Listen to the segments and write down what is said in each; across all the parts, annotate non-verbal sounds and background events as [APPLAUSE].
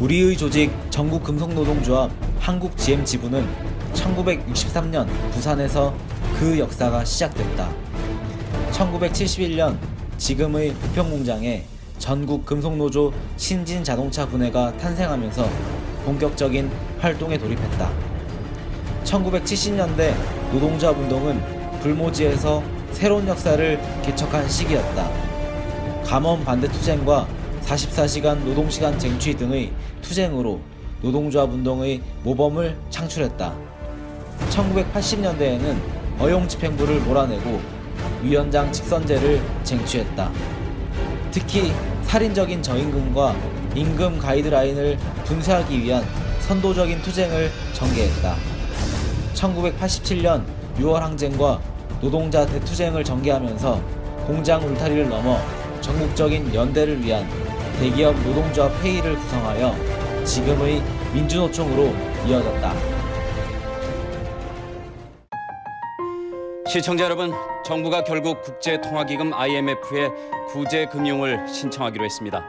우리의 조직 전국금속노동조합 한국GM 지부는 1963년 부산에서 그 역사가 시작됐다. 1971년 지금의 부평공장에 전국 금속노조 신진 자동차 분해가 탄생하면서 본격적인 활동에 돌입했다. 1970년대 노동조합 운동은 불모지에서 새로운 역사를 개척한 시기였다. 감원 반대 투쟁과 44시간 노동시간 쟁취 등의 투쟁으로 노동조합 운동의 모범을 창출했다. 1980년대에는 어용 집행부를 몰아내고 위원장 직선제를 쟁취했다. 특히 살인적인 저임금과 임금 가이드라인을 분쇄하기 위한 선도적인 투쟁을 전개했다. 1987년 6월 항쟁과 노동자 대투쟁을 전개하면서 공장 울타리를 넘어 전국적인 연대를 위한 대기업 노동조합 회의를 구성하여 지금의 민주노총으로 이어졌다. 시청자 여러분, 정부가 결국 국제통화기금 IMF에 구제 금융을 신청하기로 했습니다.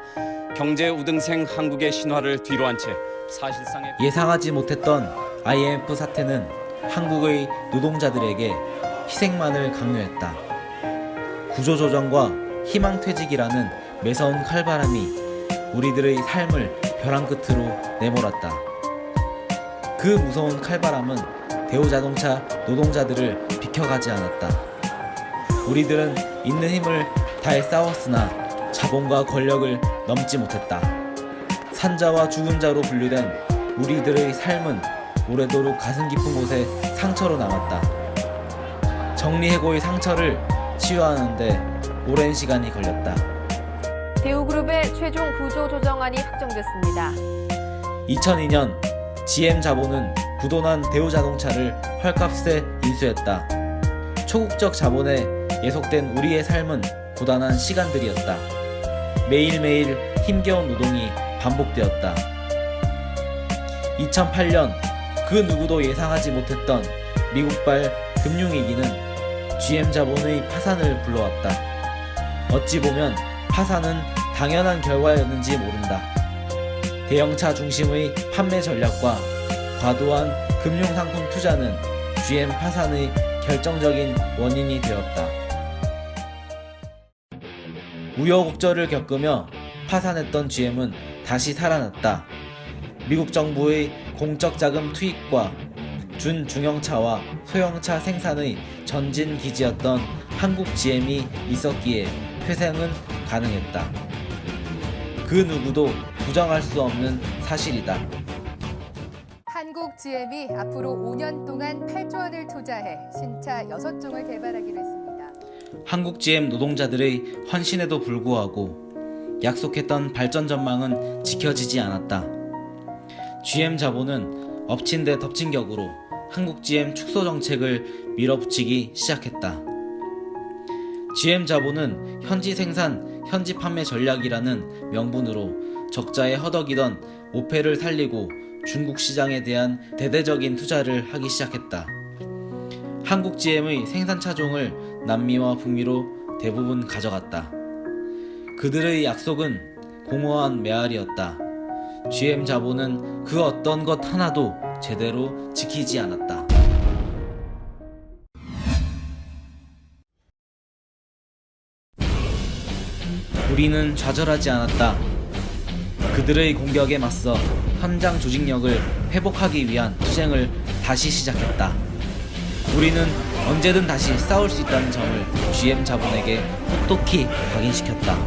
경제 우등생 한국의 신화를 뒤로한 채 사실상의 예상하지 못했던 IMF 사태는 한국의 노동자들에게 희생만을 강요했다. 구조조정과 희망퇴직이라는 매서운 칼바람이 우리들의 삶을 벼랑 끝으로 내몰았다. 그 무서운 칼바람은 대우자동차 노동자들을 비켜가지 않았다. 우리들은 있는 힘을 다해 싸웠으나 자본과 권력을 넘지 못했다. 산자와 죽은 자로 분류된 우리들의 삶은 오래도록 가슴 깊은 곳에 상처로 남았다. 정리해고의 상처를 치유하는데 오랜 시간이 걸렸다. 최종 구조 조정안이 확정됐습니다. 2002년 GM 자본은 부도난 대우자동차를 헐값에 인수했다. 초국적 자본에 예속된 우리의 삶은 고단한 시간들이었다. 매일매일 힘겨운 노동이 반복되었다. 2008년 그 누구도 예상하지 못했던 미국발 금융위기는 GM 자본의 파산을 불러왔다. 어찌 보면 파산은 당연한 결과였는지 모른다. 대형차 중심의 판매 전략과 과도한 금융상품 투자는 GM 파산의 결정적인 원인이 되었다. 우여곡절을 겪으며 파산했던 GM은 다시 살아났다. 미국 정부의 공적 자금 투입과 준중형차와 소형차 생산의 전진 기지였던 한국 GM이 있었기에 회생은 가능했다. 그 누구도 부정할 수 없는 사실이다. 한국 GM이 앞으로 5년 동안 8조 원을 투자해 신차 6종을 개발하기로 했습니다. 한국 GM 노동자들의 헌신에도 불구하고 약속했던 발전 전망은 지켜지지 않았다. GM 자본은 엎친 데 덮친 격으로 한국 GM 축소 정책을 밀어붙이기 시작했다. GM 자본은 현지 생산, 현지 판매 전략이라는 명분으로 적자에 허덕이던 오페를 살리고 중국 시장에 대한 대대적인 투자를 하기 시작했다. 한국 GM의 생산 차종을 남미와 북미로 대부분 가져갔다. 그들의 약속은 공허한 메아리였다. GM 자본은 그 어떤 것 하나도 제대로 지키지 않았다. 우리는 좌절하지 않았다. 그들의 공격에 맞서 현장 조직력을 회복하기 위한 투쟁을 다시 시작했다. 우리는 언제든 다시 싸울 수 있다는 점을 GM 자본에게 똑똑히 각인시켰다.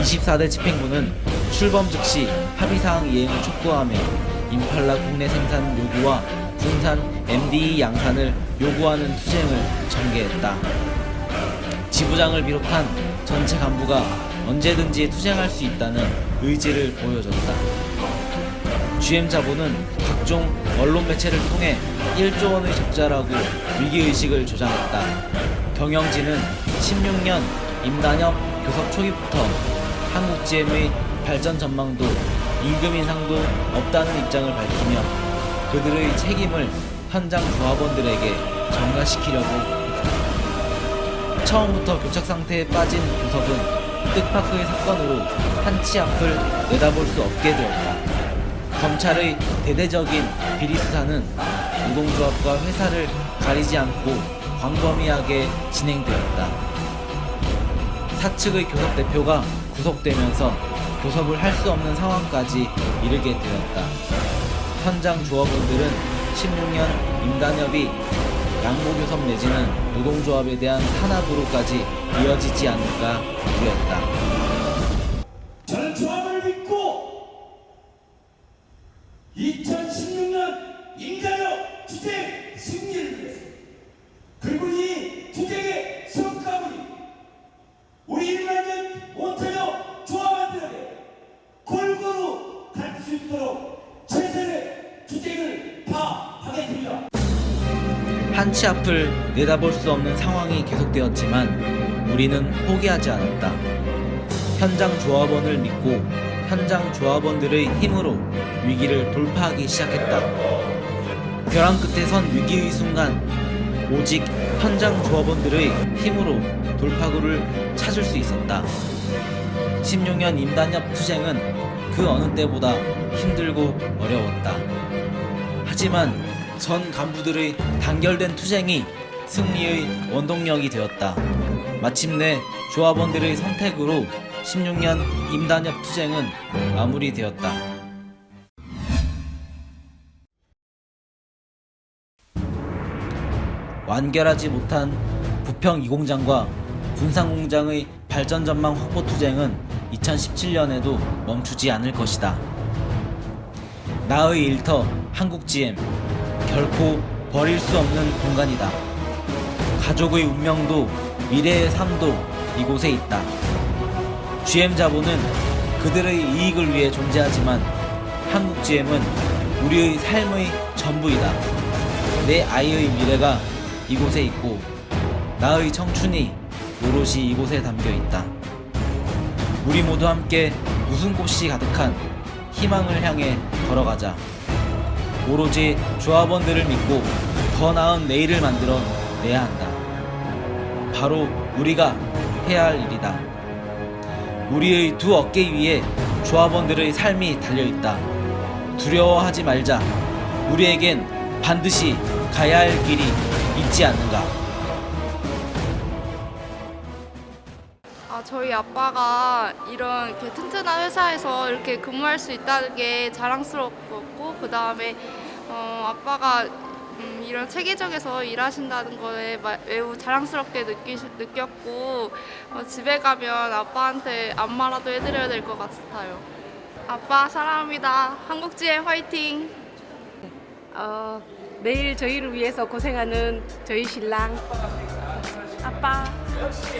24대 집행부는 출범 즉시 합의사항 이행을 촉구하며 임팔라 국내 생산 요구와 군산 MDE 양산을 요구하는 투쟁을 전개했다. 지부장을 비롯한 전체 간부가 언제든지 투쟁할 수 있다는 의지를 보여줬다. GM 자본은 각종 언론 매체를 통해 1조 원의 적자라고 위기의식을 조장했다. 경영진은 16년 임단협 교섭 초기부터 한국 GM의 발전 전망도 임금 인상도 없다는 입장을 밝히며 그들의 책임을 현장 조합원들에게 전가시키려고. 처음부터 교착 상태에 빠진 교섭은 뜻밖의 사건으로 한치 앞을 내다볼 수 없게 되었다. 검찰의 대대적인 비리 수사는 노동조합과 회사를 가리지 않고 광범위하게 진행되었다. 사측의 교섭 대표가 구속되면서 교섭을 할 수 없는 상황까지 이르게 되었다. 현장 조합원들은 16년 임단협이 양보교섭 내지는 노동조합에 대한 탄압으로까지 이어지지 않을까 우려했다. 한치 앞을 내다볼 수 없는 상황이 계속되었지만 우리는 포기하지 않았다. 현장 조합원을 믿고 현장 조합원들의 힘으로 위기를 돌파하기 시작했다. 벼랑 끝에 선 위기의 순간 오직 현장 조합원들의 힘으로 돌파구를 찾을 수 있었다. 16년 임단협 투쟁은 그 어느 때보다 힘들고 어려웠다. 하지만 전 간부들의 단결된 투쟁이 승리의 원동력이 되었다. 마침내 조합원들의 선택으로 16년 임단협 투쟁은 마무리되었다. 완결하지 못한 부평 2공장과 군산공장의 발전 전망 확보 투쟁은 2017년에도 멈추지 않을 것이다. 나의 일터 한국GM 결코 버릴 수 없는 공간이다. 가족의 운명도 미래의 삶도 이곳에 있다. GM 자본은 그들의 이익을 위해 존재하지만 한국GM은 우리의 삶의 전부이다. 내 아이의 미래가 이곳에 있고 나의 청춘이 오롯이 이곳에 담겨 있다. 우리 모두 함께 웃음꽃이 가득한 희망을 향해 걸어가자. 오로지 조합원들을 믿고 더 나은 내일을 만들어 내야 한다. 바로 우리가 해야 할 일이다. 우리의 두 어깨 위에 조합원들의 삶이 달려 있다. 두려워하지 말자. 우리에겐 반드시 가야 할 길이 있지 않는가. 아, 저희 아빠가 이런 튼튼한 회사에서 이렇게 근무할 수 있다는 게 자랑스럽고 그 다음에 어, 아빠가 음, 이런 체계적에서 일하신다는 거에 마- 매우 자랑스럽게 느끼, 느꼈고 어, 집에 가면 아빠한테 안마라도 해드려야 될 것 같아요. 아빠 사랑합니다. 한국GM 화이팅! 어, 매일 저희를 위해서 고생하는 저희 신랑 아빠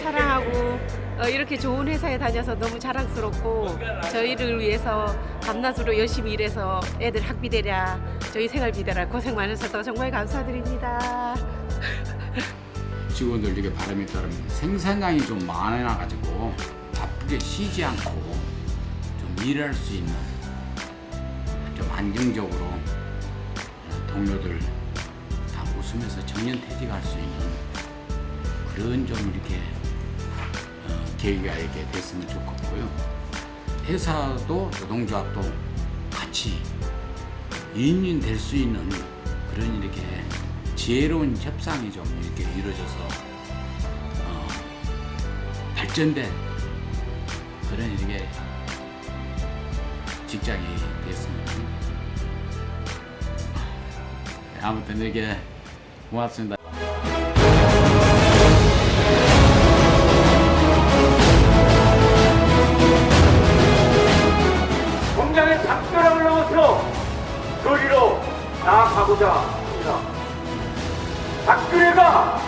사랑하고 어, 이렇게 좋은 회사에 다녀서 너무 자랑스럽고 저희를 위해서 밤낮으로 열심히 일해서 애들 학비 대랴 저희 생활비 대랴 고생 많으셔서 정말 감사드립니다. [LAUGHS] 직원들에게 바람에 따르면 생산량이 좀 많아가지고 바쁘게 쉬지 않고 좀 일할 수 있는 좀 안정적으로 동료들 다 웃으면서 정년 퇴직할 수 있는 그런 좀 이렇게 어, 계기가 이렇게 됐으면 좋겠고요. 회사도 노동조합도 같이 윈윈 될수 있는 그런 이렇게 지혜로운 협상이 좀 이렇게 이루어져서 어, 발전된 그런 이렇게 직장이 됐습니다. 아무튼 이렇게 고맙습니다. 나아가고자 합니다. 박근혜가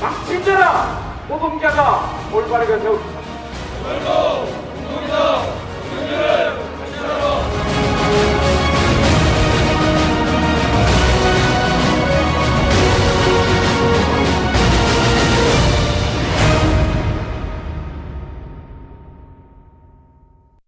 망친 자라 노동자가 올바르게 세웁니다.